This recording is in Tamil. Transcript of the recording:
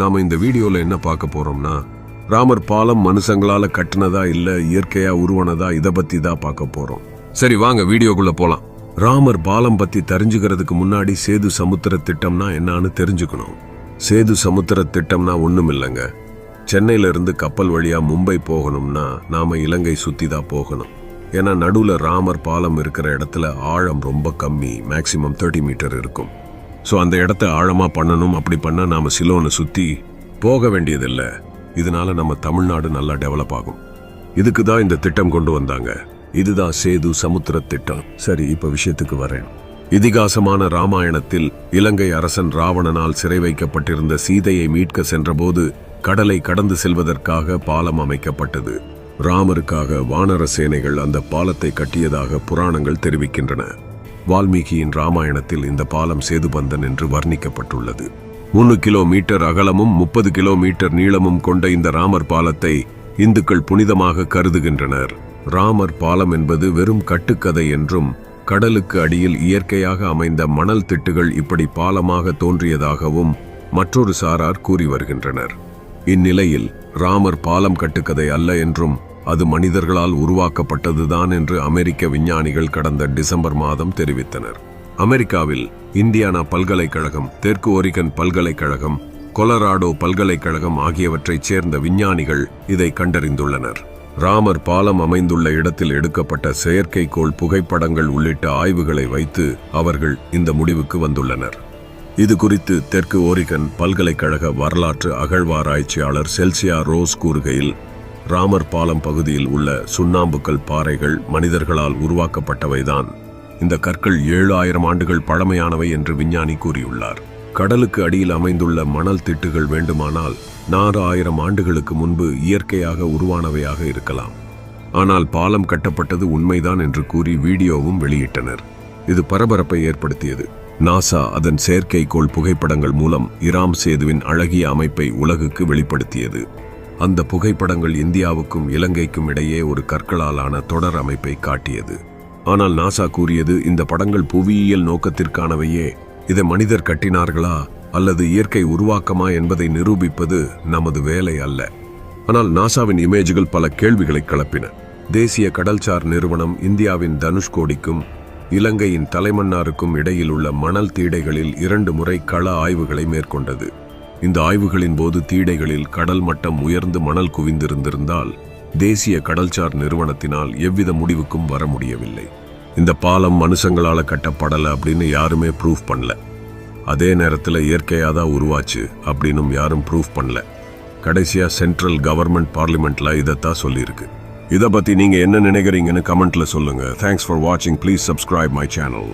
நாம இந்த வீடியோல என்ன பார்க்க போறோம்னா ராமர் பாலம் மனுஷங்களால கட்டினதா இல்ல இயற்கையா உருவானதா இதை பத்தி தான் பார்க்க போறோம். சரி வாங்க வீடியோக்குள்ள போலாம். ராமர் பாலம் பத்தி தெரிஞ்சுக்கிறதுக்கு முன்னாடி சேது சமுத்திர திட்டம்னா என்னான்னு தெரிஞ்சுக்கணும். சேது சமுத்திர திட்டம்னா ஒண்ணும் இல்லைங்க. சென்னையில இருந்து கப்பல் வழியா மும்பை போகணும்னா நாம இலங்கை சுத்தி தான் போகணும். ஏன்னா நடுவுல ராமர் பாலம் இருக்கிற இடத்துல ஆழம் ரொம்ப கம்மி மேக்சிமம் தேர்ட்டி மீட்டர் இருக்கும். ஸோ அந்த இடத்த ஆழமாக பண்ணணும் அப்படி பண்ணால் நாம சிலோனை சுற்றி போக வேண்டியதில்லை. இதனால நம்ம தமிழ்நாடு நல்லா டெவலப் ஆகும். இதுக்கு தான் இந்த திட்டம் கொண்டு வந்தாங்க. இதுதான் சேது சமுத்திர திட்டம். சரி இப்போ விஷயத்துக்கு வரேன். இதிகாசமான ராமாயணத்தில் இலங்கை அரசன் ராவணனால் சிறை வைக்கப்பட்டிருந்த சீதையை மீட்க சென்றபோது கடலை கடந்து செல்வதற்காக பாலம் அமைக்கப்பட்டது. ராமருக்காக வானர சேனைகள் அந்த பாலத்தை கட்டியதாக புராணங்கள் தெரிவிக்கின்றன. வால்மீகியின் ராமாயணத்தில் இந்த பாலம் சேதுபந்தன் என்று வர்ணிக்கப்பட்டுள்ளது. மூணு கிலோமீட்டர் அகலமும் முப்பது கிலோமீட்டர் நீளமும் கொண்ட இந்த ராமர் பாலத்தை இந்துக்கள் புனிதமாக கருதுகின்றனர். ராமர் பாலம் என்பது வெறும் கட்டுக்கதை என்றும் கடலுக்கு அடியில் இயற்கையாக அமைந்த மணல் திட்டுகள் இப்படி பாலமாக தோன்றியதாகவும் மற்றொரு சாரார் கூறி வருகின்றனர். இந்நிலையில் ராமர் பாலம் கட்டுக்கதை அல்ல என்றும் அது மனிதர்களால் உருவாக்கப்பட்டதுதான் என்று அமெரிக்க விஞ்ஞானிகள் கடந்த டிசம்பர் மாதம் தெரிவித்தனர். அமெரிக்காவில் இந்தியானா பல்கலைக்கழகம் தெற்கு ஒரிகன் பல்கலைக்கழகம் கொலராடோ பல்கலைக்கழகம் ஆகியவற்றைச் சேர்ந்த விஞ்ஞானிகள் இதை கண்டறிந்துள்ளனர். ராமர் பாலம் அமைந்துள்ள இடத்தில் எடுக்கப்பட்ட செயற்கைக்கோள் புகைப்படங்கள் உள்ளிட்ட ஆய்வுகளை வைத்து அவர்கள் இந்த முடிவுக்கு வந்துள்ளனர். இது குறித்து தெற்கு ஓரிகன் பல்கலைக்கழக வரலாற்று அகழ்வாராய்ச்சியாளர் செல்சியா ரோஸ் கூறுகையில் ராமர் பாலம் பகுதியில் உள்ள சுண்ணாம்புக்கல் பாறைகள் மனிதர்களால் உருவாக்கப்பட்டவைதான். இந்த கற்கள் ஏழு ஆயிரம் ஆண்டுகள் பழமையானவை என்று விஞ்ஞானி கூறியுள்ளார். கடலுக்கு அடியில் அமைந்துள்ள மணல் திட்டுகள் வேண்டுமானால் நாறு ஆயிரம் ஆண்டுகளுக்கு முன்பு இயற்கையாக உருவானவையாக இருக்கலாம். ஆனால் பாலம் கட்டப்பட்டது உண்மைதான் என்று கூறி வீடியோவும் வெளியிட்டனர். இது பரபரப்பை ஏற்படுத்தியது. நாசா அதன் செயற்கைக்கோள் புகைப்படங்கள் மூலம் இராம் சேதுவின் அழகிய அமைப்பை உலகுக்கு வெளிப்படுத்தியது. அந்த புகைப்படங்கள் இந்தியாவுக்கும் இலங்கைக்கும் இடையே ஒரு கற்களாலான தொடர் அமைப்பை காட்டியது. ஆனால் நாசா கூறியது இந்த படங்கள் புவியியல் நோக்கத்திற்கானவையே இதை மனிதர் கட்டினார்களா அல்லது இயற்கை உருவாக்கமா என்பதை நிரூபிப்பது நமது வேலை அல்ல. ஆனால் நாசாவின் இமேஜ்கள் பல கேள்விகளை கிளப்பின தேசிய கடல்சார் நிறுவனம் இந்தியாவின் தனுஷ்கோடிக்கும் இலங்கையின் தலைமன்னாருக்கும் இடையில் உள்ள மணல் தீடைகளில் இரண்டு முறை கள ஆய்வுகளை மேற்கொண்டது. இந்த ஆய்வுகளின் போது தீடைகளில் கடல் மட்டம் உயர்ந்து மணல் குவிந்திருந்திருந்தால் தேசிய கடல்சார் நிறுவனத்தினால் எவ்வித முடிவுக்கும் வர முடியவில்லை. இந்த பாலம் மனுஷங்களால் கட்டப்படலை அப்படின்னு யாருமே ப்ரூஃப் பண்ணல. அதே நேரத்தில் இயற்கையாக தான் உருவாச்சு அப்படின்னும் யாரும் ப்ரூஃப் பண்ணல. கடைசியாக சென்ட்ரல் கவர்மெண்ட் பார்லிமெண்ட்ல இதைத்தான் சொல்லியிருக்கு. இதை பற்றி நீங்கள் என்ன நினைக்கிறீங்கன்னு கமெண்ட்ல சொல்லுங்கள் தேங்க்ஸ் ஃபார் வாட்சிங் ப்ளீஸ் சப்ஸ்கிரைப் மை சேனல்